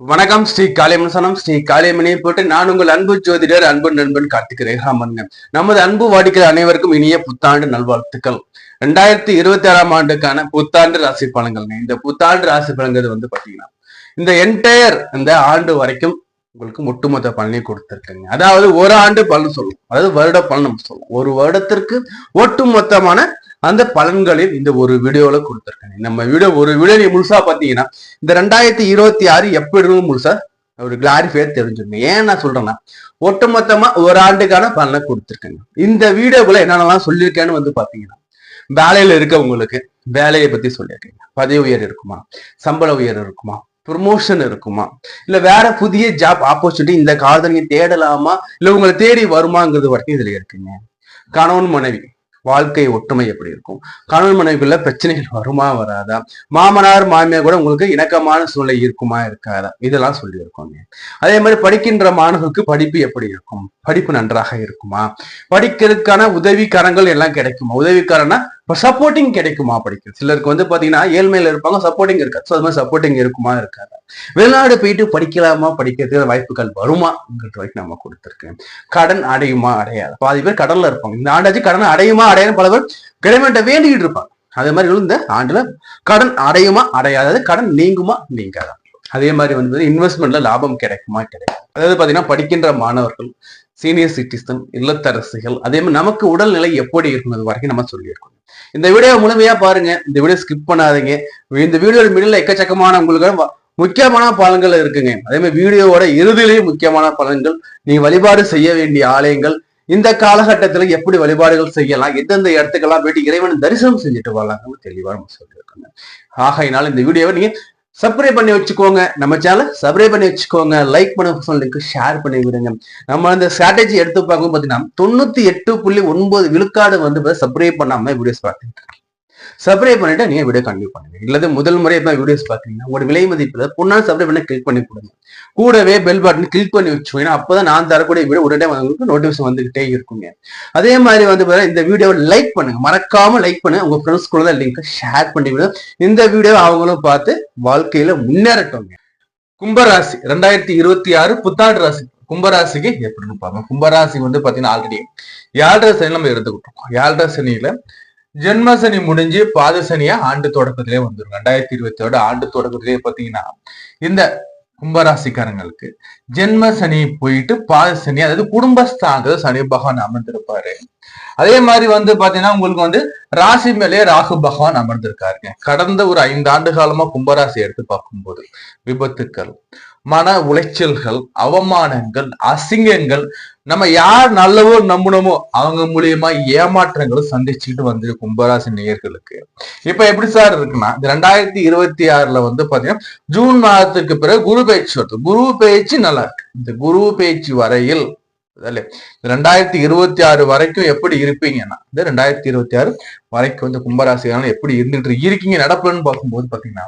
வணக்கம் ஸ்ரீ காளியமசனம் ஸ்ரீ காளியம்மனை போட்டு நான் உங்கள் அன்பு ஜோதிடர் அன்பு நண்பன் கார்த்திக் ரேகாமன் நமது அன்பு வாடிக்கையாளர் அனைவருக்கும் இனிய புத்தாண்டு நல்வாழ்த்துக்கள். ரெண்டாயிரத்தி இருபத்தி ஆறாம் ஆண்டுக்கான புத்தாண்டு ராசி பலன்கள். இந்த புத்தாண்டு ராசி பலன்கிறது வந்து பாத்தீங்கன்னா இந்த என்டையர் இந்த ஆண்டு வரைக்கும் உங்களுக்கு ஒட்டுமொத்த பலனை கொடுத்துருக்குங்க. அதாவது ஒரு ஆண்டு பலன் சொல்லும் அதாவது வருட பலன் நம்ம சொல்லுவோம். ஒரு வருடத்திற்கு ஒட்டுமொத்தமான அந்த பலன்களில் இந்த ஒரு வீடியோல கொடுத்துருக்கேன். நம்ம வீடியோ ஒரு வீடியோ நீ முழுசா பாத்தீங்கன்னா இந்த ரெண்டாயிரத்தி இருபத்தி ஆறு எப்படி முழுசா ஒரு கிளாரிஃபையா தெரிஞ்சிருங்க ஏன் நான் சொல்றேன்னா ஒட்டுமொத்தமா ஒரு ஆண்டுக்கான பலனை கொடுத்துருக்கேங்க. இந்த வீடியோக்குள்ள என்னென்னலாம் சொல்லியிருக்கேன்னு வந்து பாத்தீங்கன்னா வேலையில இருக்கவங்களுக்கு வேலையை பத்தி சொல்லியிருக்கேங்க. பதவி உயர் இருக்குமா? சம்பள உயர் இருக்குமா? ப்ரொமோஷன் இருக்குமா? இல்ல வேற புதிய ஜாப் ஆப்பர்ச்சுனிட்டி இந்த காலத்துல நீங்க தேடலாமா? இல்ல உங்களை தேடி வருமாங்கிறது வரைக்கும் இதுல இருக்குங்க. கணவன் மனைவி வாழ்க்கை ஒற்றுமை எப்படி இருக்கும்? கணவன் மனைவிக்குள்ள பிரச்சனைகள் வருமா வராதா? மாமனார் மாமியார் கூட உங்களுக்கு இணக்கமான சூழ்நிலை இருக்குமா இருக்காதா? இதெல்லாம் சொல்லியிருக்கோங்க அதே மாதிரி படிக்கின்ற மாணவர்களுக்கு படிப்பு எப்படி இருக்கும்? படிப்பு நன்றாக இருக்குமா? படிக்கிறதுக்கான உதவிக்காரங்கள் எல்லாம் கிடைக்குமா? உதவிக்காரனா இப்போ சப்போர்ட்டிங் கிடைக்குமா படிக்கிறது சிலருக்கு வந்து பாத்தீங்கன்னா ஏழ்மையில இருப்பாங்க சப்போர்ட்டிங் இருக்காது. ஸோ அது மாதிரி சப்போர்ட்டிங் இருக்குமா இருக்காது. வெளிநாடு போயிட்டு படிக்கலாமா படிக்கிறதுக்கு வாய்ப்புகள் வருமாங்கிறது வரைக்கும் நம்ம கொடுத்துருக்கேன். கடன் அடையுமா அடையாது. பாதி பேர் கடல்ல இருப்பாங்க. இந்த ஆண்டாச்சு கடன் அடையுமா அடையாது பல பேர் கிடைமட்ட வேண்டிக்கிட்டு இருப்பாங்க. அதே மாதிரி இந்த ஆண்டுல கடன் அடையுமா அடையாது. கடன் நீங்குமா நீங்காதான் அதே மாதிரி வந்து இன்வெஸ்ட்மெண்ட்ல லாபம் கிடைக்குமா கிடைக்கும் அதாவது பாத்தீங்கன்னா படிக்கின்ற மாணவர்கள் சீனியர் சிட்டிசன் இல்லத்தரசிகள் அதே மாதிரி நமக்கு உடல்நிலை எப்படி இருக்கும் வரைக்கும் நம்ம சொல்லியிருக்கோம். இந்த வீடியோ முழுமையா பாருங்க. இந்த வீடியோ ஸ்கிப் பண்ணாதீங்க. இந்த வீடியோ மிடில் எக்கச்சக்கமான உங்களுக்கு முக்கியமான பலன்கள் இருக்குங்க. அதே மாதிரி வீடியோவோட இறுதியிலேயே முக்கியமான பலன்கள். நீங்க வழிபாடு செய்ய வேண்டிய ஆலயங்கள். இந்த காலகட்டத்துல எப்படி வழிபாடுகள் செய்யலாம்? எந்தெந்த இடத்துக்கெல்லாம் போயிட்டு இறைவன் தரிசனம் செஞ்சுட்டு வரலாம்னு தெளிவா நம்ம சொல்லியிருக்கோங்க. ஆகையினால் இந்த வீடியோவை நீங்க சப்ஸ்கிரைப் பண்ணி வச்சுக்கோங்க. நம்ம சேனல் சப்ஸ்கிரைப் பண்ணி வச்சுக்கோங்க. லைக் பண்ண லிங்க் ஷேர் பண்ணி விடுங்க. நம்ம அந்த ஸ்ட்ராட்டஜி எடுத்து பார்க்கும் பார்த்தீங்கன்னா தொண்ணூத்தி எட்டு புள்ளி ஒன்பது விழுக்காடு வந்து சப்ஸ்கிரைப் பண்ணாம வீடியோஸ் பார்த்துட்டு சப்ஸ்கிரைப் பண்ணிட்டு நீங்க வீடியோ கண்டினியூ பண்ணுங்க இல்லது முதல் முறை எப்ப வீடியோஸ் பாத்தீங்கன்னா உங்களோட விலை மதிப்பு பொண்ணா சப்ஸ்கிரைப் பண்ணி கிளிக் பண்ணி கொடுங்க கூடவே பெல் பட்டன் கிளிக் பண்ணி வச்சுக்கோங்க. அப்பதான் நான் தரக்கூடிய வீடியோ உடனே உங்களுக்கு நோட்டிபிகேஷன் வந்துகிட்டே இருக்குங்க. அதே மாதிரி வந்து பாத்தீங்கன்னா இந்த வீடியோவை லைக் பண்ணுங்க. மறக்காம லைக் பண்ணுங்க. உங்க ஃப்ரெண்ட்ஸ் கூட லிங்க் ஷேர் பண்ணி இந்த வீடியோ அவங்களும் பார்த்து வாழ்க்கையில முன்னேறட்டோங்க கும்பராசி ரெண்டாயிரத்தி இருபத்தி ஆறு புத்தாண்டு ராசி. கும்பராசிக்கு எப்படின்னு பார்ப்போம். கும்பராசி வந்து பாத்தீங்கன்னா ஆல்ரெடி ஏழரை சனி நம்ம எடுத்துக்கிட்டோம். ஏழரை சனியில ஜென்ம சனி முடிஞ்சு பாதசனியா ஆண்டு தொடக்கத்திலே வந்துடும் ரெண்டாயிரத்தி இருபத்தி ஆண்டு தொடக்கத்திலே பாத்தீங்கன்னா இந்த கும்பராசிக்காரங்களுக்கு ஜென்ம சனி போயிட்டு பாத சனி அதாவது குடும்பஸ்தானத்துல சனி பகவான் அமர்ந்திருப்பாரு. அதே மாதிரி வந்து பாத்தீங்கன்னா உங்களுக்கு வந்து ராசி மேலே ராகு பகவான் அமர்ந்திருக்காருங்க. கடந்த ஒரு ஐந்து ஆண்டு காலமா கும்பராசி எடுத்து பார்க்கும்போது விபத்துக்கள் மன உளைச்சல்கள் அவமானங்கள் அசிங்கங்கள் நம்ம யார் நல்லவோ நம்பணுமோ அவங்க மூலியமா ஏமாற்றங்களும் சந்திச்சுட்டு வந்து கும்பராசி நேயர்களுக்கு. இப்ப எப்படி சார் இருக்குன்னா இந்த ரெண்டாயிரத்தி இருபத்தி ஆறுல வந்து பாத்தீங்கன்னா ஜூன் மாதத்துக்கு பிறகு குரு பயிற்சி வருது. குரு பயிற்சி நல்லா இருக்கு. இந்த குரு பயிற்சி வரையில் ரெண்டாயிரத்தி இருபத்தி ஆறு வரைக்கும் எப்படி இருப்பீங்கன்னா இந்த ரெண்டாயிரத்தி இருபத்தி ஆறு வரைக்கும் வந்து கும்பராசிகாரன் எப்படி இருந்துட்டு இருக்கீங்க நடப்புன்னு பார்க்கும்போது பாத்தீங்கன்னா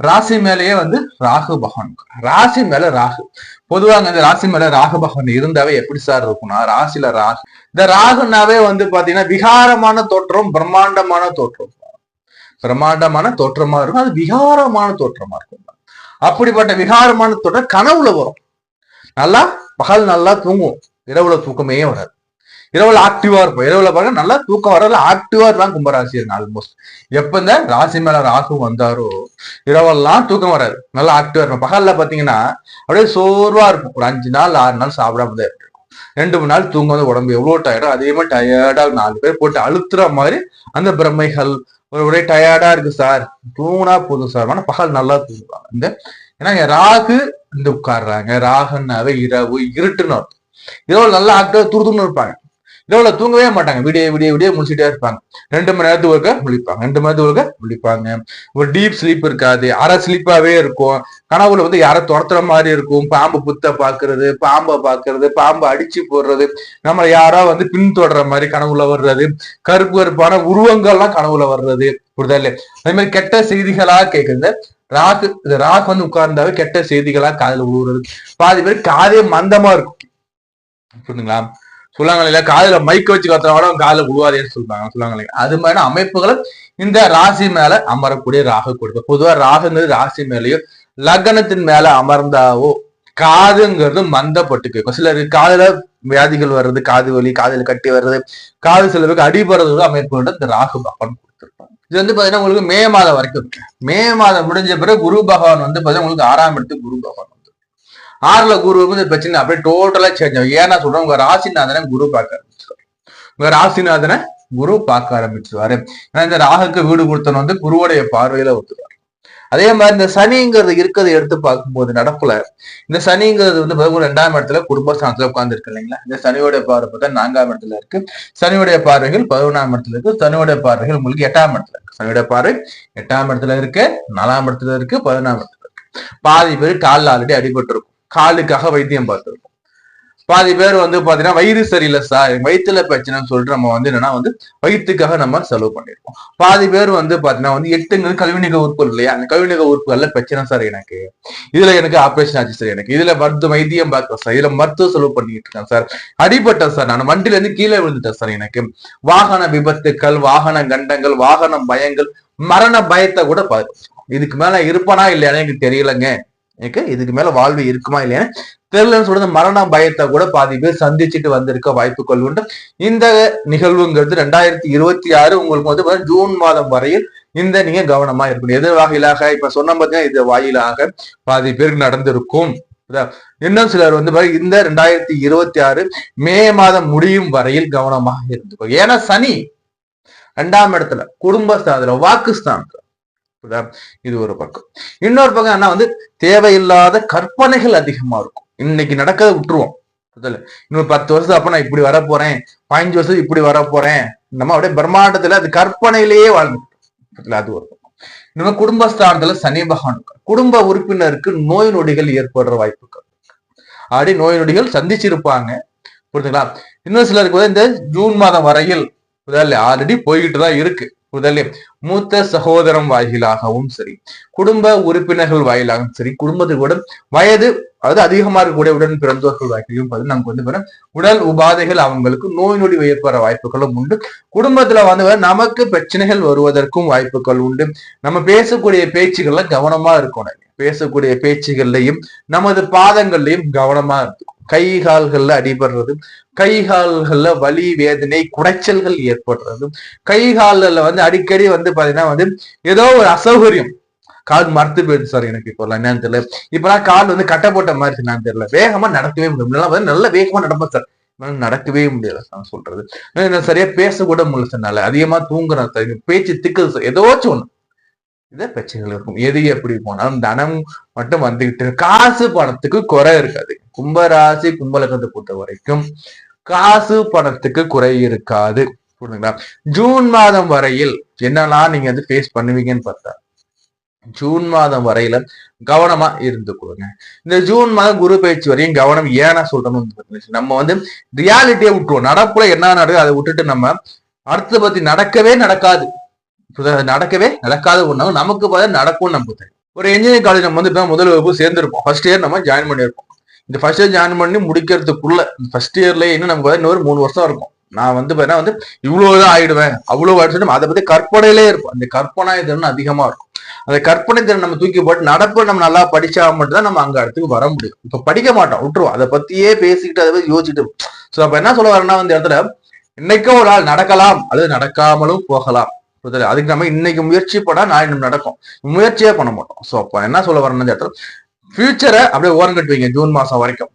ராசி மேலேயே வந்து ராகு பகவான். ராசி மேல ராகு. பொதுவாக இந்த ராசி மேல ராகு பகவான் இருந்தாவே எப்படி சார் இருக்கும்னா ராசில ராகு. இந்த ராகுனாவே வந்து பாத்தீங்கன்னா விகாரமான தோற்றம் பிரம்மாண்டமான தோற்றம். பிரம்மாண்டமான தோற்றமா இருக்கும். அது விகாரமான தோற்றமா இருக்கும். அப்படிப்பட்ட விகாரமான தோற்றம் கனவுல வரும். நல்லா பகல் நல்லா தூங்கும். இரவுல தூக்கமே வராது. இரவுல ஆக்டிவா இருப்போம். இரவுல பாருங்க நல்லா தூக்கம் வரல ஆக்டிவா இருக்கலாம் கும்பராசி இருக்கு ஆல்மோஸ்ட் எப்ப இந்த ராசி மேல ராகு வந்தாரோ இரவெல்லாம் தூக்கம் வராது. நல்லா ஆக்டிவா இருக்கும் பகல்ல பாத்தீங்கன்னா அப்படியே சோர்வா இருக்கும் ஒரு அஞ்சு நாள் ஆறு நாள் சாப்பிடாம தான் இருக்கும் ரெண்டு மூணு நாள் தூங்க வந்து உடம்பு எவ்வளவு டயர்டோ அதே மாதிரி டயர்டா நாலு பேர் போட்டு அழுத்துற மாதிரி அந்த பிரமைகள் ஒரு ஒரே டயர்டா இருக்கு சார். தூங்கினா போதும் சார். ஆனா பகல் நல்லா தூங்குவாங்க. இந்த ஏன்னா ராகு இந்த உட்காடுறாங்க ராகுன்னாவே இரவு இருட்டுன்னு அர்த்தம். இரவு நல்லா ஆக்டிவா துருதுன்னு இருப்பாங்க. இரவுல தூங்கவே மாட்டாங்க. விடிய விடிய விடிய முடிச்சுட்டே இருப்பாங்க. ரெண்டு மணி நேரத்துக்கு ஒருக்க முழிப்பாங்க. ரெண்டு மணி நேரத்துக்கு ஒருக்க முழிப்பாங்க. ஒரு டீப் ஸ்லீப் இருக்காது. அரை ஸ்லீப்பாவே இருக்கும். கனவுல வந்து யாரை துரத்துற மாதிரி இருக்கும். பாம்பு புத்த பாக்குறது பாம்பை பாக்குறது பாம்பை அடிச்சு போடுறது. நம்ம யாரோ வந்து பின்தொடர மாதிரி கனவுல வர்றது. கருப்பு கருப்பான உருவங்கள்லாம் கனவுல வர்றது. புரிதா இல்லையா? அதே மாதிரி கெட்ட செய்திகளா கேக்குறது. ராக்கு இந்த ராக் வந்து உட்கார்ந்தாவே கெட்ட செய்திகளா காதுல உழுவுறது பாதி பேர் காதே மந்தமா இருக்கும். புரியுதுங்களா சொல்லுவாங்க காதுல மைக்க வச்சு கத்துறவங்க காதுல விழுவாதேன்னு சொல்லுவாங்க சொல்லுவாங்க அது மாதிரி அமைப்புகளும் இந்த ராசி மேல அமரக்கூடிய ராகு கொடுக்கும். பொதுவா ராகுங்கிறது ராசி மேலேயோ லக்னத்தின் மேல அமர்ந்தாவோ காதுங்கிறது மந்தப்பட்டு கேட்கும். சிலர் காதுல வியாதிகள் வர்றது காது வலி காதுல கட்டி வர்றது காது சிலருக்கு அடிபடுறது அமைப்பு இந்த ராகு பகவான் கொடுத்துருப்பாங்க இது வந்து பாத்தீங்கன்னா உங்களுக்கு மே மாதம் வரைக்கும் மே மாதம் முடிஞ்ச பிறகு குரு பகவான் வந்து பாத்தீங்கன்னா உங்களுக்கு ஆறாம் இடத்துக்கு குரு பகவான் ஆறுல குரு வந்து பிரச்சனை அப்படியே டோட்டலா சேஞ்ச் ஆகும். ஏன்னா சொல்றேன் உங்க ராசிநாதனை குரு பார்க்க ஆரம்பிச்சிருவாரு. உங்க ராசிநாதனை குரு பார்க்க ஆரம்பிச்சிருவாரு. ஏன்னா இந்த ராகுக்கு வீடு கொடுத்தவன் வந்து குருவுடைய பார்வையில ஒத்துவார் அதே மாதிரி இந்த சனிங்கிறது இருக்கிறத எடுத்து பார்க்கும்போது நடப்புல இந்த சனிங்கிறது வந்து பாத்தீங்கன்னா ரெண்டாம் இடத்துல குடும்பஸ்தானத்துல உட்கார்ந்து இருக்கு இல்லைங்களா? இந்த சனியோடைய பார்வை பார்த்தா நான்காம் இடத்துல இருக்கு. சனியுடைய பார்வைகள் பதினொன்றாம் இடத்துல இருக்கு. சனியுடைய பார்வைகள் உங்களுக்கு எட்டாம் இடத்துல இருக்கு. சனியுடைய பார்வை எட்டாம் இடத்துல இருக்கு நாலாம் இடத்துல இருக்கு பதினொன்றாம் இடத்துல இருக்கு. பாதி பேர் காலில் ஆல்ரெடி அடிபட்டு இருக்கும் காலுக்காக வைத்தியம் பார்த்துருக்கும் பாதி பேர் வந்து பாத்தீங்கன்னா வயிறு சரியில்லை சார் வயிற்றுல பிரச்சனைன்னு சொல்லிட்டு நம்ம வந்து என்னன்னா வந்து வயிற்றுக்காக நம்ம செலவு பண்ணிருப்போம். பாதி பேர் வந்து பாத்தீங்கன்னா வந்து எட்டுங்கிறது கழிவுநீக உறுப்புகள் இல்லையா? அந்த கழிவுநீக உறுப்புகள்ல பிரச்சனை சார் எனக்கு. இதுல எனக்கு ஆப்ரேஷன் ஆச்சு சார் எனக்கு. இதுல மருத்துவ வைத்தியம் பார்க்கிறேன் சார் இதுல மருத்துவ செலவு பண்ணிட்டு இருக்கேன் சார் அடிபட்டேன் சார் நான் வண்டில இருந்து கீழே விழுந்துட்டேன் சார் எனக்கு. வாகன விபத்துக்கள் வாகன கண்டங்கள் வாகன பயங்கள் மரண பயத்தை கூட பாரு. இதுக்கு மேல இருப்பானா இல்லையானு எனக்கு தெரியலங்க. எனக்கு இதுக்கு மேல வாழ்வு இருக்குமா இல்லையான்னு தெரியலன்னு சொல்றது மரண பயத்தை கூட பாதி பேர் சந்திச்சுட்டு வந்திருக்க வாய்ப்புகள் உண்டு. இந்த நிகழ்வுங்கிறது ரெண்டாயிரத்தி இருபத்தி ஆறு உங்களுக்கு வந்து பாத்தீங்கன்னா ஜூன் மாதம் வரையில் இந்த நீங்க கவனமா இருக்கணும். எது வாயிலாக இப்ப சொன்ன பார்த்தீங்கன்னா இது வாயிலாக பாதி பேருக்கு நடந்திருக்கும். இன்னும் சிலர் வந்து பாத்தீங்கன்னா இந்த ரெண்டாயிரத்தி இருபத்தி ஆறு மே மாதம் முடியும் வரையில் கவனமாக இருந்துக்கோ. ஏன்னா சனி ரெண்டாம் இடத்துல குடும்பஸ்தானத்துல வாக்குஸ்தானத்துல இது ஒரு பக்கம். இன்னொரு பக்கம் என்ன வந்து தேவையில்லாத கற்பனைகள் அதிகமா இருக்கும். இன்னைக்கு நடக்கிறத விட்டுருவோம். இன்னும் இன்னொரு பத்து வருஷம் அப்ப நான் இப்படி வர போறேன் பதினஞ்சு வருஷம் இப்படி வர போறேன் நம்ம அப்படியே பிரம்மாண்டத்துல அது கற்பனையிலேயே வாழ்ந்துட்டோம் அது ஒரு பக்கம். இன்னும் குடும்பஸ்தானத்துல சனி பகவான் குடும்ப உறுப்பினருக்கு நோய் நொடிகள் ஏற்படுற வாய்ப்புகள் அப்படி நோய் நொடிகள் சந்திச்சிருப்பாங்க. புரியுதுங்களா இன்னும் சிலருக்கு வந்து இந்த ஜூன் மாதம் வரையில் ஆல்ரெடி போய்கிட்டு தான் இருக்கு. முதலில் மூத்த சகோதரம் வாயிலாகவும் சரி குடும்ப உறுப்பினர்கள் வாயிலாகவும் சரி குடும்பத்துக்கு வயது அதாவது அதிகமா இருக்கக்கூடிய உடன் பிறந்தோர்கள் வாழ்க்கையும் பார்த்து நமக்கு வந்து உடல் உபாதைகள் அவங்களுக்கு நோய் நொடி ஏற்பட வாய்ப்புகளும் உண்டு. குடும்பத்துல வந்து நமக்கு பிரச்சனைகள் வருவதற்கும் வாய்ப்புகள் உண்டு. நம்ம பேசக்கூடிய பேச்சுகள்ல கவனமா இருக்கணும். பேசக்கூடிய பேச்சுகள்லையும் நமது பாதங்கள்லையும் கவனமா இருக்கும் கை கால்கள்ல அடிபடுறது கை கால்கள்ல வலி வேதனை குடைச்சல்கள் ஏற்படுறது கை கால்கள்ல வந்து அடிக்கடி வந்து பாத்தீங்கன்னா வந்து ஏதோ ஒரு அசௌகரியம் கால் மறுத்து போயிடுது சார் எனக்கு இப்போ என்னன்னு தெரியல. இப்பெல்லாம் கால் வந்து கட்டை போட்ட மாதிரி நான் தெரியல. வேகமா நடக்கவே முடியும் வந்து நல்ல வேகமா நடப்பேன் சார் நடக்கவே முடியல நான் சொல்றது. நான் சரியா பேச கூட முடியல சார் நல்ல அதிகமா தூங்குறேன் சார் பேச்சு திக்குது சார் ஏதோச்சும் ஒண்ணு. இதே பிரச்சனைகள் இருக்கும். எது எப்படி போனாலும் தனம் மட்டும் வந்துகிட்டு காசு பணத்துக்கு குறை இருக்காது. கும்பராசி கும்பலகத்தை பொறுத்த வரைக்கும் காசு பணத்துக்கு குறை இருக்காது. புரியுதுங்களா ஜூன் மாதம் வரையில் என்னெல்லாம் நீங்க வந்து ஃபேஸ் பண்ணுவீங்கன்னு பார்த்தா ஜூன் மாதம் வரையில கவனமா இருந்து கொடுங்க. இந்த ஜூன் மாதம் குரு பயிற்சி வரையும் கவனம் ஏன்னா சொல்றேன்னு நம்ம வந்து ரியாலிட்டியை விட்டுருவோம். நடப்புல என்ன நடக்குது அதை விட்டுட்டு நம்ம அடுத்த பத்தி நடக்கவே நடக்காது. நடக்கவே நடக்காத ஒண்ணு நமக்கு பார்த்தா நடக்கும் நமக்கு தெரியும் ஒரு இன்ஜினியரிங் காலேஜ் நம்ம வந்து முதல் வகுப்பு சேர்ந்திருப்போம். ஃபர்ஸ்ட் இயர் நம்ம ஜாயின் பண்ணியிருப்போம். இந்த ஃபர்ஸ்ட் இயர் ஜாயின் பண்ணி முடிக்கிறதுக்குள்ள ஃபர்ஸ்ட் இயர்லேயே இன்னும் நமக்கு இன்னொரு மூணு வருஷம் இருக்கும். நான் வந்து பார்த்தீங்கன்னா வந்து இவ்வளவுதான் ஆயிடுவேன் அவ்வளவு ஆயிடுச்சு அதை பத்தி கற்பனையிலே இருக்கும் அந்த கற்பனை திறன் அதிகமா இருக்கும். அந்த கற்பனை திறன் நம்ம தூக்கி போட்டு நடப்பு நம்ம நல்லா படிச்சா மட்டும்தான் நம்ம அங்க இடத்துக்கு வர முடியும். இப்ப படிக்க மாட்டோம் விட்டுருவோம். அதை பத்தியே பேசிக்கிட்டு அதை பத்தி யோசிச்சுட்டு சோ அப்ப என்ன சொல்ல வரேன்னா அந்த இடத்துல இன்னைக்கும் ஒரு நாள் நடக்கலாம் அல்லது நடக்காமலும் போகலாம். அதுக்கு நம்ம இன்னைக்கு முயற்சி பண்ணா நாளை நம்ம நடக்கும். முயற்சியே பண்ண மாட்டோம். சோ அப்ப என்ன சொல்ல வரேன்னா இந்த இடத்துல ஃபியூச்சரை அப்படியே ஓரம் கட்டுவீங்க ஜூன் மாசம் வரைக்கும்.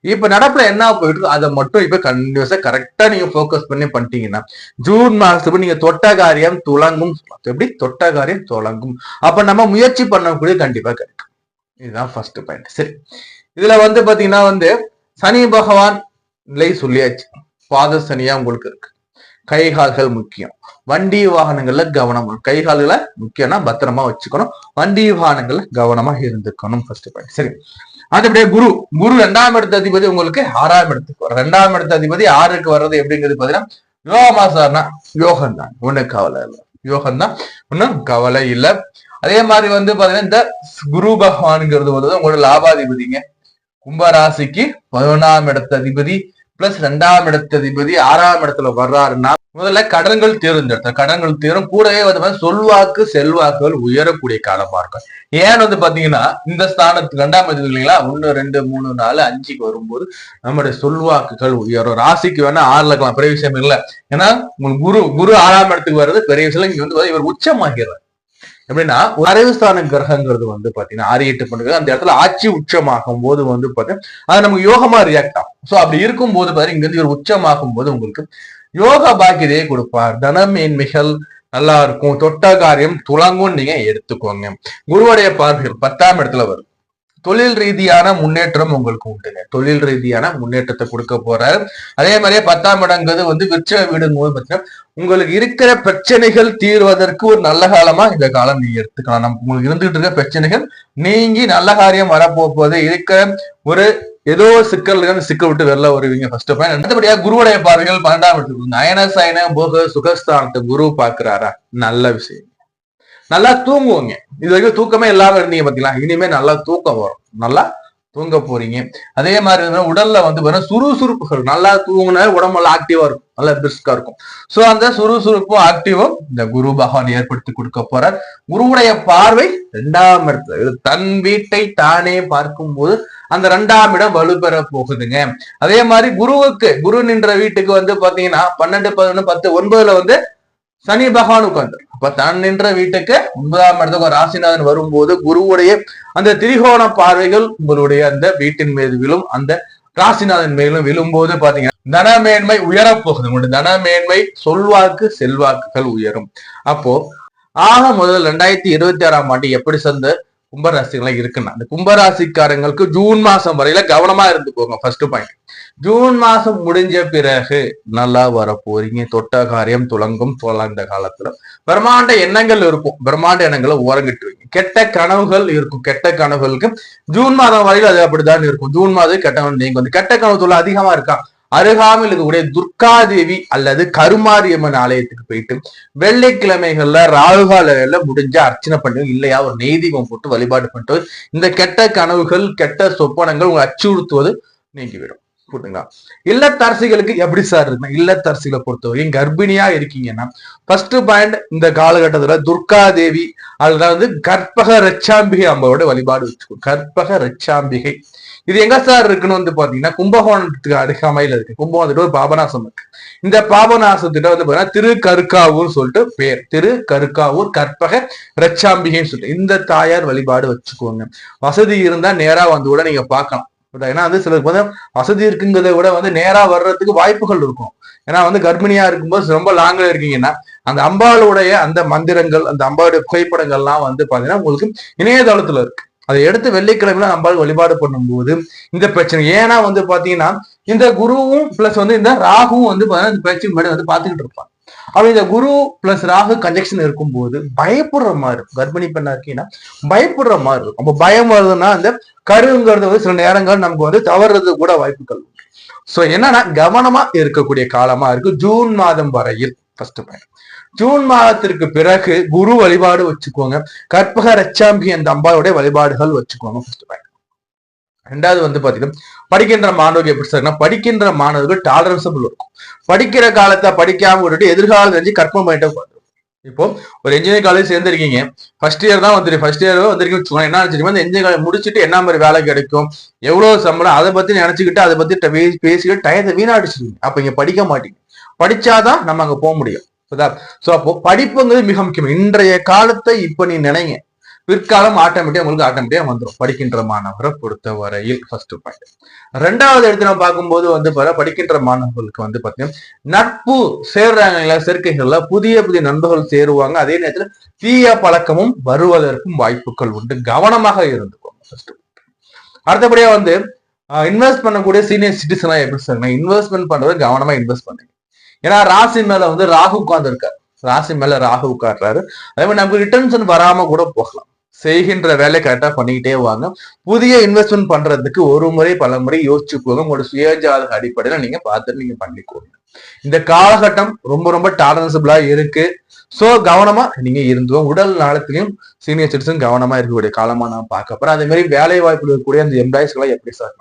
இப்ப நடப்புல என்ன போயிட்டு இருக்கோ அதை மட்டும் இப்ப கண்டினியூஸா கரெக்டா நீங்க ஃபோக்கஸ் பண்ணி பண்ணிட்டீங்கன்னா ஜூன் மாசத்துக்கு நீங்க தொட்ட காரியம் துளங்கும். எப்படி? தொட்ட காரியம் துளங்கும். அப்ப நம்ம முயற்சி பண்ணக்கூடிய கண்டிப்பா கிடைக்கும். இதுதான் ஃபர்ஸ்ட் பாயிண்ட் சரி. இதுல வந்து பாத்தீங்கன்னா வந்து சனி பகவான் நிலை சொல்லியாச்சு. பாத சனியா உங்களுக்கு இருக்கு. கை கால்கள் முக்கியம். வண்டி வாகனங்கள்ல கவனம். கை கால்களை முக்கியம்னா பத்திரமா வச்சுக்கணும். வண்டி வாகனங்கள்ல கவனமா இருந்துக்கணும் ஃபர்ஸ்ட் பாயிண்ட் சரி. அதுபடியே குரு குரு ரெண்டாம் இடத்த அதிபதி உங்களுக்கு ஆறாம் இடத்துக்கு வரும் ரெண்டாம் இடத்த அதிபதி ஆறுக்கு வர்றது எப்படிங்கிறது பாத்தீங்கன்னா யோகமா சார்னா யோகம் தான் ஒண்ணு கவலை இல்லை. யோகம் தான் ஒன்னும் கவலை இல்லை. அதே மாதிரி வந்து பாத்தீங்கன்னா இந்த குரு பகவான்ங்கிறது வந்து உங்களோட லாபாதிபதிங்க. கும்பராசிக்கு பதினொன்றாம் இடத்த அதிபதி. பிளஸ் ரெண்டாம் இடத்ததிபதி ஆறாம் இடத்துல வர்றாருன்னா முதல்ல கடன்கள் தீரும் இந்த இடத்துல. கடன்கள் தேரும். கூடவே வந்து சொல்வாக்கு செல்வாக்குகள் உயரக்கூடிய காலமா இருக்கும். ஏன் வந்து பாத்தீங்கன்னா இந்த ஸ்தானத்துக்கு ரெண்டாம் இது இல்லைங்களா? ஒன்னு ரெண்டு மூணு நாலு அஞ்சுக்கு வரும்போது நம்முடைய சொல்வாக்குகள் உயரும். ராசிக்கு வேணா ஆறுல இருக்கலாம். பெரிய விஷயம் இல்லை. ஏன்னா உங்களுக்கு குரு குரு ஆறாம் இடத்துக்கு வர்றது பெரிய விஷயம் இங்க வந்து இவர் உச்சமாகிறார் எப்படின்னா ஒரு அறிவுஸ்தான கிரகங்கிறது வந்து பாத்தீங்கன்னா ஆறு எட்டு பண்ணுறது அந்த இடத்துல ஆட்சி உச்சமாகும் போது வந்து பாத்தீங்கன்னா அது நமக்கு யோகமா ரியாக்ட் ஆகும். சோ அப்படி இருக்கும் போது பாரு இங்க இருந்து ஒரு உச்சமாகும் போது உங்களுக்கு யோக பாக்கியதையே கொடுப்பார். தனமேன்மைகள் நல்லா இருக்கும். தொட்ட காரியம் துளங்கும் நீங்க எடுத்துக்கோங்க. குருவுடைய பார்வைகள் பத்தாம் இடத்துல வரும் தொழில் ரீதியான முன்னேற்றம் உங்களுக்கு உண்டுங்க. தொழில் ரீதியான முன்னேற்றத்தை கொடுக்க போறாரு. அதே மாதிரியே பத்தாம் இடங்கிறது வந்து விற்ற வீடுங்கும்போது போது பார்த்தீங்கன்னா உங்களுக்கு இருக்கிற பிரச்சனைகள் தீர்வதற்கு ஒரு நல்ல காலமா இந்த காலம் நீங்க எடுத்துக்கலாம். நம்ம உங்களுக்கு இருந்துகிட்டு இருக்க பிரச்சனைகள் நீங்கி நல்ல காரியம் வரப்போகுது. இருக்கிற ஒரு ஏதோ சிக்கல்கள் சிக்கல் விட்டு வெளில வருவீங்க ஃபர்ஸ்ட் பாயிண்ட் அடுத்தபடியா குருவுடைய பார்வைகள் பன்னெண்டாம் இடத்துக்கு நயன சயன போக சுகஸ்தானத்தை குரு பாக்குறாரா நல்ல விஷயம். நல்லா தூங்குவோங்க. இது வரைக்கும் தூக்கமே இல்லாம இருந்தீங்க பாத்தீங்களா? இனிமே நல்லா தூக்கம் வரும். நல்லா தூங்க போறீங்க. அதே மாதிரி உடல்ல வந்து பாத்தீங்கன்னா சுறுசுறுப்புகள் நல்லா தூங்குனா உடம்பெல்லாம் ஆக்டிவா இருக்கும். நல்லா பிரிஸ்கா இருக்கும். சோ அந்த சுறுசுறுப்பும் ஆக்டிவும் இந்த குரு பகவான் ஏற்படுத்தி கொடுக்க போறார். குருவுடைய பார்வை இரண்டாம் இடத்துல. இது தன் வீட்டை தானே பார்க்கும்போது அந்த ரெண்டாம் இடம் வலுப்பெற போகுதுங்க. அதே மாதிரி குருவுக்கு குரு நின்ற வீட்டுக்கு வந்து பாத்தீங்கன்னா பன்னெண்டு பதினொன்று பத்து ஒன்பதுல வந்து சனி பகவான் உட்கார்ந்து அப்ப தான் நின்ற வீட்டுக்கு ஒன்பதாம் இடத்துக்கு ஒரு ராசிநாதன் வரும்போது குருவுடைய அந்த திரிகோண பார்வைகள் உங்களுடைய அந்த வீட்டின் மீது விழும். அந்த ராசிநாதன் மேலும் விழும்போது பாத்தீங்கன்னா தனமேன்மை உயரப்போகுது. உங்களுடைய தனமேன்மை சொல்வாக்கு செல்வாக்குகள் உயரும். அப்போ ஆக முதல் ரெண்டாயிரத்தி இருபத்தி ஆறாம் ஆண்டு எப்படி சந்த கும்பராசிகள்லாம் இருக்குன்னா அந்த கும்பராசிக்காரங்களுக்கு ஜூன் மாசம் வரையில கவனமா இருந்துக்கோங்க ஃபர்ஸ்ட் பாயிண்ட் ஜூன் மாசம் முடிஞ்ச பிறகு நல்லா வர போறீங்க தொட்ட காரியம் துலங்கும் துளந்த காலத்துல. பிரம்மாண்ட எண்ணங்கள் இருக்கும் பிரம்மாண்ட எண்ணங்களை ஓரங்கிட்டுவீங்க கெட்ட கனவுகள் இருக்கும் கெட்ட கனவுகளுக்கு ஜூன் மாதம் வரையில அது அப்படிதான் இருக்கும். ஜூன் மாதம் கெட்டவன் நீங்க வந்து கெட்ட கனவு தொழில் அதிகமா இருக்கா? அருகாமையில் இருக்கக்கூடிய துர்காதேவி அல்லது கருமாரியம்மன் ஆலயத்துக்கு போயிட்டு வெள்ளிக்கிழமைகள்ல ராகுகாலையில முடிஞ்ச அர்ச்சனை பண்ணுங்க இல்லையா ஒரு நெய்தீபம் போட்டு வழிபாடு பண்ணிட்டு இந்த கெட்ட கனவுகள் கெட்ட சொப்பனங்கள் உங்களை அச்சுறுத்துவது நீங்கிவிடும். புரியுதுங்களா? இல்லத்தரசிகளுக்கு எப்படி சார் இருக்கு இல்லத்தரசிகளை பொறுத்தவரைக்கும் கர்ப்பிணியா இருக்கீங்கன்னா ஃபர்ஸ்ட் பாயிண்ட் இந்த காலகட்டத்துல துர்கா தேவி அதாவது கற்பக ரச்சாம்பிகை அம்பாவோட வழிபாடு வச்சுக்கோ கற்பக ரச்சாம்பிகை இது எங்க சார் இருக்குன்னு வந்து பாத்தீங்கன்னா கும்பகோணத்துக்கு அருகாமையில இருக்கு. கும்பகோணத்துல ஒரு பாபநாசம் இருக்கு. இந்த பாபநாசத்திட்ட வந்து பாத்தீங்கன்னா திரு கருக்காவூர் சொல்லிட்டு பேர். திரு கருக்காவூர் கற்பக ரச்சாம்பிகைன்னு சொல்லிட்டு. இந்த தாயார் வழிபாடு வச்சுக்கோங்க. வசதி இருந்தா நேரா வந்து கூட நீங்க பார்க்கலாம். ஏன்னா வந்து சிலருக்கு வந்து வசதி இருக்குங்கிறத விட வந்து நேரா வர்றதுக்கு வாய்ப்புகள் இருக்கும். ஏன்னா வந்து கர்ப்பிணியா இருக்கும்போது ரொம்ப லாங்ல இருக்கீங்கன்னா அந்த அம்பாளுடைய அந்த மந்திரங்கள் அந்த அம்பாளுடைய புகைப்படங்கள்லாம் வந்து பாத்தீங்கன்னா உங்களுக்கு இணையதளத்துல இருக்கு. அதை எடுத்து வெள்ளிக்கிழமையில நம்மால் வழிபாடு பண்ணும்போது இந்த பிரச்சனை. ஏன்னா வந்து பாத்தீங்கன்னா இந்த குருவும் பிளஸ் வந்து இந்த ராகுவும் வந்து பாத்தீங்கன்னா இந்த பிரச்சனை முன்னாடி வந்து பாத்துக்கிட்டு இருப்பாங்க. அப்ப இந்த குரு பிளஸ் ராகு கன்ஜெக்ஷன் இருக்கும்போது பயப்படுற மாதிரி இருக்கும். கர்ப்பிணி பெண்ணா இருக்கீங்கன்னா பயப்படுற மாதிரி இருக்கும். அப்ப பயம் வருதுன்னா அந்த கருங்கிறது வந்து சில நேரங்கள் நமக்கு வந்து தவறுறது கூட வாய்ப்புகள் உண்டு. சோ என்னன்னா கவனமா இருக்கக்கூடிய காலமா இருக்கு. ஜூன் மாதம் வரையில் ஃபர்ஸ்ட் பாயிண்ட் ஜூன் மாதத்திற்கு பிறகு குரு வழிபாடு வச்சுக்கோங்க. கற்பக ரச்சாம்பி அந்த அம்பாளுடைய வழிபாடுகள் வச்சுக்கோங்க ஃபர்ஸ்ட் பாயிண்ட் ரெண்டாவது வந்து பாத்தீங்கன்னா படிக்கின்ற மாணவர்கள் எப்படி சார்னா படிக்கின்ற மாணவர்கள் டாலரன்சபிள் இருக்கும் படிக்கிற காலத்தை படிக்காம விட்டுட்டு எதிர்காலம் தெரிஞ்சு கற்பம் பண்ணிட்டு இப்போ ஒரு இன்ஜினியரிங் காலேஜ் சேர்ந்திருக்கீங்க. ஃபர்ஸ்ட் இயர் தான் வந்துருக்கு ஃபர்ஸ்ட் இயர் வந்திருக்கீங்க. என்ன நினைச்சிருக்கோம் அந்த இன்ஜினியரிங் காலேஜ் முடிச்சுட்டு என்ன மாதிரி வேலை கிடைக்கும்? எவ்வளவு சம்பளம்? அதை பத்தி நினைச்சுக்கிட்டு அதை பத்தி பேசிக்கிட்டு டயத்தை வீணாடிச்சிருக்கீங்க அப்ப இங்க படிக்க மாட்டீங்க. படிச்சாதான் நம்ம அங்க போக முடியும். அப்போ படிப்புங்கிறது மிக முக்கியம். இன்றைய காலத்தை இப்ப நீ நினைங்க. பிற்காலம் ஆட்டோமேட்டிக்கா உங்களுக்கு ஆட்டோமேட்டிக்கா வந்துடும் படிக்கின்ற மாணவரை பொறுத்த வரையில் ஃபர்ஸ்ட் பாயிண்ட் ரெண்டாவது எடுத்து நம்ம பார்க்கும்போது வந்து பாரு படிக்கின்ற மாணவர்களுக்கு வந்து பாத்தீங்கன்னா நட்பு சேர்றாங்க சேர்க்கைகள்ல புதிய புதிய நண்பர்கள் சேருவாங்க. அதே நேரத்துல தீய பழக்கமும் வருவதற்கும் வாய்ப்புகள் உண்டு. கவனமாக இருந்துக்கோங்க ஃபர்ஸ்ட் அடுத்தபடியா வந்து இன்வெஸ்ட் பண்ணக்கூடிய சீனியர் சிட்டிசன் எப்படி சொல்லுங்க இன்வெஸ்ட்மெண்ட் பண்றது கவனமா இன்வெஸ்ட் பண்ணுங்க. ஏன்னா ராசி மேல வந்து ராகு உட்கார்ந்து இருக்காரு ராசி மேல ராகு உட்கார்றாரு. அதே மாதிரி நமக்கு ரிட்டர்ன்ஸ் வராம கூட போகலாம். செய்கின்ற வேலையை கரெக்டா பண்ணிக்கிட்டே வாங்க. புதிய இன்வெஸ்ட்மெண்ட் பண்றதுக்கு ஒரு முறை பல முறை யோசிச்சுக்கோங்க உங்களோட சுயஜாதக அடிப்படையில நீங்க பார்த்துட்டு நீங்க பண்ணிக்கோங்க. இந்த காலகட்டம் ரொம்ப ரொம்ப டாலன்சபிளா இருக்கு. சோ கவனமா நீங்க இருந்தோம் உடல் நலத்திலையும் சீனியர் சிட்டிசன் கவனமா இருக்கக்கூடிய காலமா நான் பார்க்க போறேன். அதே மாதிரி வேலை வாய்ப்பில் இருக்கக்கூடிய அந்த எம்ப்ளாயிஸ் எல்லாம் எப்படி சார்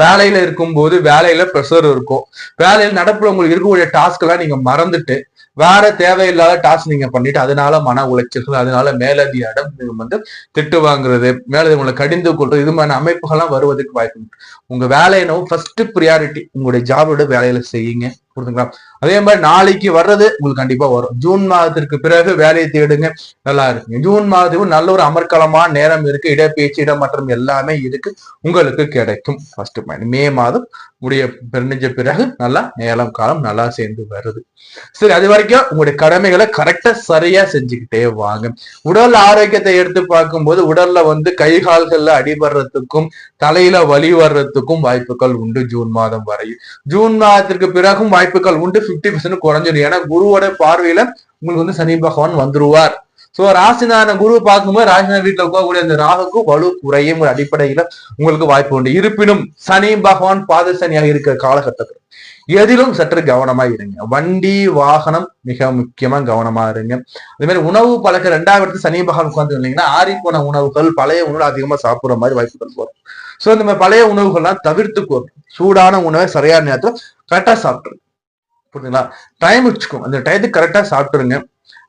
வேலையில இருக்கும்போது வேலையில ப்ரெஷர் இருக்கும். வேலையில் நடப்புல உங்களுக்கு இருக்கக்கூடிய டாஸ்க் எல்லாம் நீங்க மறந்துட்டு வேற தேவையில்லாத டாஸ்க் நீங்க பண்ணிட்டு அதனால மன உளைச்சல்கள் அதனால மேலதிகாரம் நீங்க வந்து திட்டு வாங்குறது மேலதி உங்களை கடிந்து கொள்றது இது மாதிரி அமைப்புகள்லாம் வருவதற்கு வாய்ப்பு உண்டு. உங்க வேலையினவும் ஃபர்ஸ்ட் ப்ரியாரிட்டி உங்களுடைய ஜாபோட வேலையில செய்யுங்க. புரிஞ்சுங்களா அதே மாதிரி நாளைக்கு வர்றது உங்களுக்கு கண்டிப்பா வரும். ஜூன் மாதத்திற்கு பிறகு வேலையை தேடுங்க. நல்லா இருக்கு ஜூன் மாதத்துக்கு நல்ல ஒரு அமர்க்கலமான நேரம் இருக்கு. இடப்பேச்சு இடமாற்றம் எல்லாமே இருக்கு உங்களுக்கு கிடைக்கும். ஃபர்ஸ்ட் பாயிண்ட் மே மாதம் முடிய பெருணிஞ்ச பிறகு நல்லா நேரம் காலம் நல்லா சேர்ந்து வருது. சரி அது வரைக்கும் உங்களுடைய கடமைகளை கரெக்டா சரியா செஞ்சுக்கிட்டே வாங்க. உடல் ஆரோக்கியத்தை எடுத்து பார்க்கும்போது உடல்ல வந்து கை கால்கள்ல அடிபடுறதுக்கும் தலையில வலி வர்றதுக்கும் வாய்ப்புகள் உண்டு ஜூன் மாதம் வரையும் ஜூன் மாதத்திற்கு பிறகும் வாய்ப்பு வாய்ப்புகள் உண்டு. பிப்டி பர்சன்ட் குறைஞ்சிடும். ஏன்னா குருவோட பார்வையில உங்களுக்கு வந்து சனி பகவான் வந்துருவார். சோ ராசிநாதன குரு பார்க்கும்போது ராசிநாதன் வீட்டுல உட்காரக்கூடிய அந்த ராகுக்கும் வலு குறையும் ஒரு அடிப்படையில உங்களுக்கு வாய்ப்பு உண்டு. இருப்பினும் சனி பகவான் பாத சனியாக இருக்கிற காலகட்டத்தில் எதிலும் சற்று கவனமா இருங்க. வண்டி வாகனம் மிக முக்கியமா கவனமா இருங்க. அதே மாதிரி உணவு பழக்க ரெண்டாவது இடத்துல சனி பகவான் உட்கார்ந்து இல்லைங்கன்னா ஆறி போன உணவுகள் பழைய உணவு அதிகமா சாப்பிடுற மாதிரி வாய்ப்புகள் வரும். சோ இந்த மாதிரி பழைய உணவுகள்லாம் தவிர்த்துக்கோங்க. சூடான உணவை சரியான நேரத்துல கரெக்டா சாப்பிட்டுருங்க. புரியுதுங்களா டைம் வச்சுக்கோங்க அந்த டயத்துக்கு கரெக்டாக சாப்பிட்டுருங்க.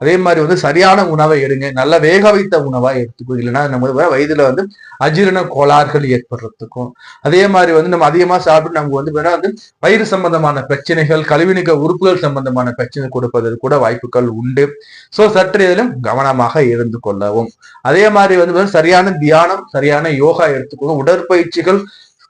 அதே மாதிரி வந்து சரியான உணவை எடுங்க. நல்ல வேக வைத்த உணவாக எடுத்துக்கோ. இல்லைன்னா நம்ம வயதுல வந்து அஜீரண கோளாறுகள் ஏற்படுறதுக்கும். அதே மாதிரி வந்து நம்ம அதிகமா சாப்பிட்டு நமக்கு வந்து வேணா வந்து வயிறு சம்பந்தமான பிரச்சனைகள் கழிவுநீக்க உறுப்புகள் சம்பந்தமான பிரச்சனை கொடுப்பதற்கு கூட வாய்ப்புகள் உண்டு. ஸோ சற்று இதிலும் கவனமாக இருந்து கொள்ளவும். அதே மாதிரி வந்து சரியான தியானம் சரியான யோகா எடுத்துக்கோங்க. உடற்பயிற்சிகள்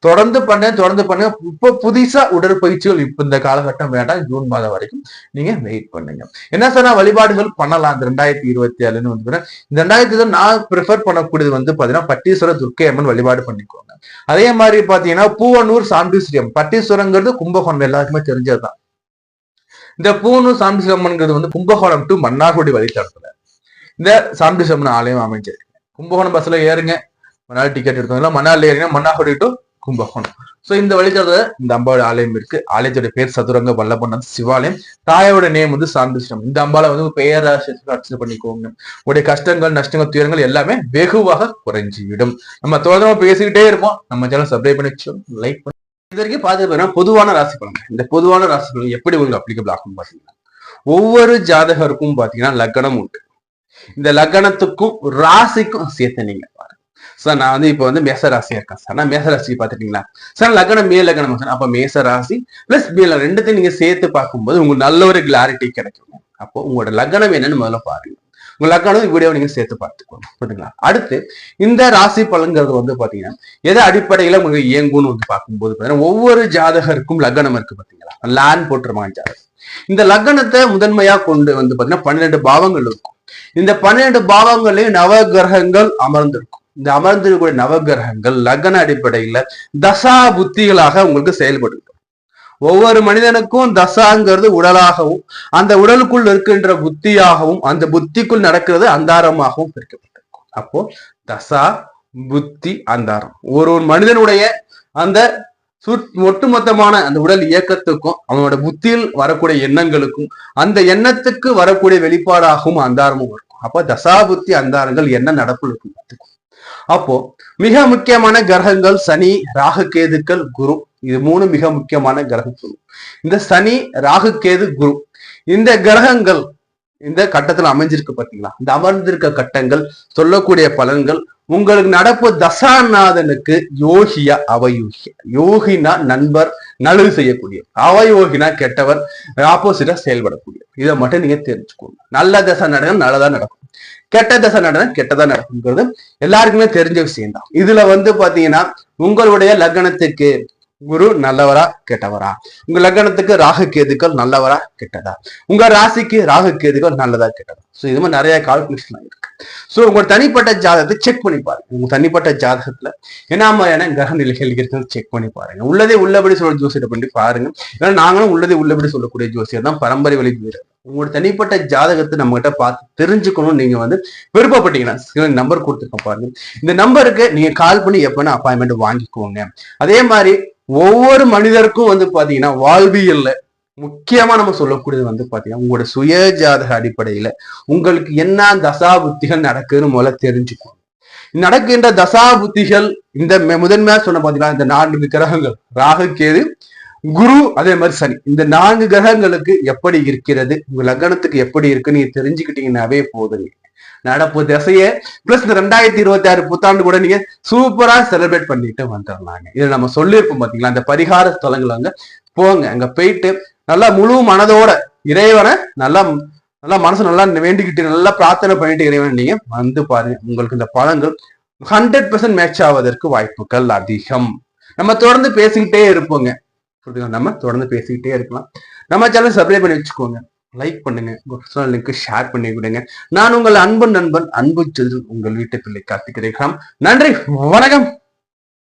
தொடர்ந்து பண்ணேன் தொடர்ந்து பண்ணுங்க இப்ப புதுசா உடற்பயிற்சிகள் இப்ப இந்த காலகட்டம் வேண்டாம் ஜூன் மாதம் வரைக்கும் நீங்க வெயிட் பண்ணுங்க. என்ன சொன்னா வழிபாடுகள் பண்ணலாம். இந்த ரெண்டாயிரத்தி இருபத்தி ஏழுன்னு வந்து இந்த ரெண்டாயிரத்தி நான் ப்ரிஃபர் பண்ணக்கூடியது வந்து பாத்தீங்கன்னா பட்டீஸ்வரர் துர்க்கை அம்மன் வழிபாடு பண்ணிக்கோங்க. அதே மாதிரி பாத்தீங்கன்னா பூவனூர் சாம்பிஸ்ரீயம் பட்டீஸ்வரங்கிறது கும்பகோணம் எல்லாருக்குமே தெரிஞ்சதுதான். இந்த பூவனூர் சாம்பிஸ்ரம்மன்கிறது வந்து கும்பகோணம் டு மன்னார்குடி வழித்தடத்துல. இந்த சாம்பிஸ்ரம்மன் ஆலயம் அமைஞ்சிருக்கு. கும்பகோணம் பஸ்ல ஏறுங்க. மணாலி டிக்கெட் எடுத்தவங்க மணாலி ஏறிங்கன்னா மன்னார்குடி டு கும்பகோணம். சோ இந்த வழித்தடத்துல இந்த அம்பாவோட ஆலயம் இருக்கு. ஆலயத்தோட பேர் சதுரங்க வல்லபண்ணன் சிவாலயம். தாயோட நேம் வந்து சாந்திஷ்டம் இந்த அம்பால வந்து பேராசி அர்ச்சனை பண்ணிக்கோங்க. உடைய கஷ்டங்கள் நஷ்டங்கள் துயரங்கள் எல்லாமே வெகுவாக குறைஞ்சிவிடும். நம்ம தொடர்ந்து பேசிக்கிட்டே இருப்போம். நம்ம சேனல் சப்ஸ்கிரைப் பண்ணி லைக் பண்ணி இது வரைக்கும் பார்த்து பொதுவான ராசி பலன் இந்த பொதுவான ராசி பலன் எப்படி உங்களுக்கு அப்ளிகபிள் ஆகும் பாத்தீங்கன்னா ஒவ்வொரு ஜாதகருக்கும் பாத்தீங்கன்னா லக்னம் உண்டு. இந்த லக்னத்துக்கும் ராசிக்கும் சேர்த்து நீங்க சார் நான் வந்து இப்போ வந்து மேச ராசியா இருக்கேன் சார் நான் மேச ராசி பார்த்துட்டீங்களா? சார் லக்னம் மே லக்னம் சார் அப்ப மேச ராசி பிளஸ் மேல ரெண்டுத்தையும் நீங்க சேர்த்து பார்க்கும்போது உங்களுக்கு நல்ல ஒரு கிளாரிட்டி கிடைக்கும். அப்போ உங்களோட லக்னம் என்னன்னு முதல்ல பாருங்க. உங்க லக்னம் வீடியோ நீங்க சேர்த்து பார்த்துக்கோங்க. புரியுதுங்களா? அடுத்து இந்த ராசி பலன்கிறது வந்து பாத்தீங்கன்னா எதை அடிப்படையில உங்களுக்கு இயங்கும்னு வந்து பார்க்கும்போது பாத்தீங்கன்னா ஒவ்வொரு ஜாதகருக்கும் லக்னம் இருக்கு பாத்தீங்களா? லேண்ட் போட்டுருவாங்க ஜாதகம் இந்த லக்னத்தை முதன்மையா கொண்டு வந்து பாத்தீங்கன்னா பன்னிரெண்டு பாவங்கள் இருக்கும். இந்த பன்னிரெண்டு பாவங்களையும் நவ கிரகங்கள் அமர்ந்திருக்கும். இந்த அமர்ந்திருக்கக்கூடிய நவகிரகங்கள் லக்ன அடிப்படையில தசா புத்திகளாக உங்களுக்கு செயல்படுகிறது ஒவ்வொரு மனிதனுக்கும் தசாங்கிறது உடலாகவும் அந்த உடலுக்குள் இருக்கின்ற புத்தியாகவும் அந்த புத்திக்குள் நடக்கிறது அந்தாரமாகவும் பிரிக்கப்பட்டிருக்கும். அப்போ தசா புத்தி அந்தாரம். ஒரு ஒரு மனிதனுடைய அந்த ஒட்டுமொத்தமான அந்த உடல் இயக்கத்துக்கும் அவனோட புத்தியில் வரக்கூடிய எண்ணங்களுக்கும் அந்த எண்ணத்துக்கு வரக்கூடிய வெளிப்பாடாகவும் அந்தாரமும் இருக்கும். அப்போ தசா புத்தி அந்தாரங்கள் என்ன நடப்பு இருக்கும் அப்போ மிக முக்கியமான கிரகங்கள் சனி ராகு கேதுக்கள் குரு. இது மூணு மிக முக்கியமான கிரகம் இந்த சனி ராகு கேது குரு. இந்த கிரகங்கள் இந்த கட்டத்தில் அமைஞ்சிருக்கு பாத்தீங்களா? இந்த அமர்ந்திருக்க கட்டங்கள் சொல்லக்கூடிய பலன்கள் உங்களுக்கு நடப்பு தசாநாதனுக்கு யோகியா அவயோகியா யோகினா நண்பர் நல்லது செய்யக்கூடிய அவயோகினா கெட்டவர் ஆப்போசிட்டா செயல்படக்கூடிய இதை மட்டும் நீங்க தெரிஞ்சுக்கோங்க. நல்ல தசை நடக்கும் நல்லதா நடக்கும். கெட்ட தசை நடனம் கெட்டதா நடக்குங்கிறது எல்லாருக்குமே தெரிஞ்ச விஷயம் தான் இதுல வந்து பாத்தீங்கன்னா உங்களுடைய லக்னத்துக்கு குரு நல்லவரா கெட்டவரா? உங்க லக்னத்துக்கு ராகு கேதுக்கள் நல்லவரா கெட்டதா? உங்க ராசிக்கு ராகு கேதுக்கள் நல்லதா கெட்டதா? சோ இது மாதிரி நிறைய கால்குலேஷன் இருக்கு. சோ உங்க தனிப்பட்ட ஜாதகத்தை செக் பண்ணி பாருங்க. உங்க தனிப்பட்ட ஜாதகத்துல என்ன மாதிரியான கிரக நிலைகள் இருக்கிறது செக் பண்ணி பாருங்க. உள்ளதே உள்ளபடி சொல்ற ஜோசியத்தை பண்ணி பாருங்க. ஏன்னா நாங்களும் உள்ளதே உள்ளபடி சொல்லக்கூடிய ஜோசியர் தான் பரம்பரை வழி வீரர். உங்களோட தனிப்பட்ட ஜாதகத்தை நம்ம கிட்ட பார்த்து தெரிஞ்சுக்கணும் நீங்க வந்து விருப்பப்பட்டீங்கன்னா நம்பர் கொடுத்துருக்கோம் பாருங்க. இந்த நம்பருக்கு நீங்க கால் பண்ணி எப்பனா அப்பாயின்மெண்ட் வாங்கிக்கோங்க. அதே மாதிரி ஒவ்வொரு மனிதருக்கும் வந்து பாத்தீங்கன்னா வாழ்வியல்ல முக்கியமா நம்ம சொல்லக்கூடியது வந்து பாத்தீங்கன்னா உங்களோட சுய ஜாதக அடிப்படையில உங்களுக்கு என்ன தசா புத்திகள் நடக்குதுன்னு முதல்ல தெரிஞ்சுக்கணும் நடக்கின்ற தசா புத்திகள் இந்த முதன்மையா சொன்ன பாத்தீங்கன்னா இந்த நான்கு கிரகங்கள் ராகு கேது குரு அதே மாதிரி சனி. இந்த நான்கு கிரகங்களுக்கு எப்படி இருக்கிறது உங்க லக்னத்துக்கு எப்படி இருக்குன்னு நீங்க தெரிஞ்சுக்கிட்டீங்கன்னாவே போதுங்க. நடப்பு திசைய பிளஸ் இந்த ரெண்டாயிரத்தி இருபத்தி ஆறு புத்தாண்டு கூட நீங்க சூப்பரா செலிப்ரேட் பண்ணிட்டு வந்துடலாங்க இதை நம்ம சொல்லியிருப்போம் பாத்தீங்களா அந்த பரிகார ஸ்தலங்கள் அங்க போங்க அங்க போயிட்டு நல்லா முழு மனதோட இறைவனை நல்லா நல்லா மனசு நல்லா வேண்டிக்கிட்டு நல்லா பிரார்த்தனை பண்ணிட்டு இறைவன் நீங்க வந்து பாருங்க. உங்களுக்கு இந்த பழங்கள் ஹண்ட்ரட் பெர்சன்ட் மேட்ச் ஆவதற்கு வாய்ப்புகள் அதிகம். நம்ம தொடர்ந்து பேசிக்கிட்டே இருப்போங்க. புரியுதுங்களா? நம்ம தொடர்ந்து பேசிக்கிட்டே இருக்கலாம். நம்ம சேனல் சப்ஸ்கிரைப் பண்ணி வச்சுக்கோங்க. லைக் பண்ணுங்க. உங்க லிங்க் ஷேர் பண்ணி விடுங்க. நான் உங்கள் அன்பு நண்பன் அன்பு செல்வன் உங்கள் வீட்டு பிள்ளை கார்த்திக் நன்றி. வணக்கம்.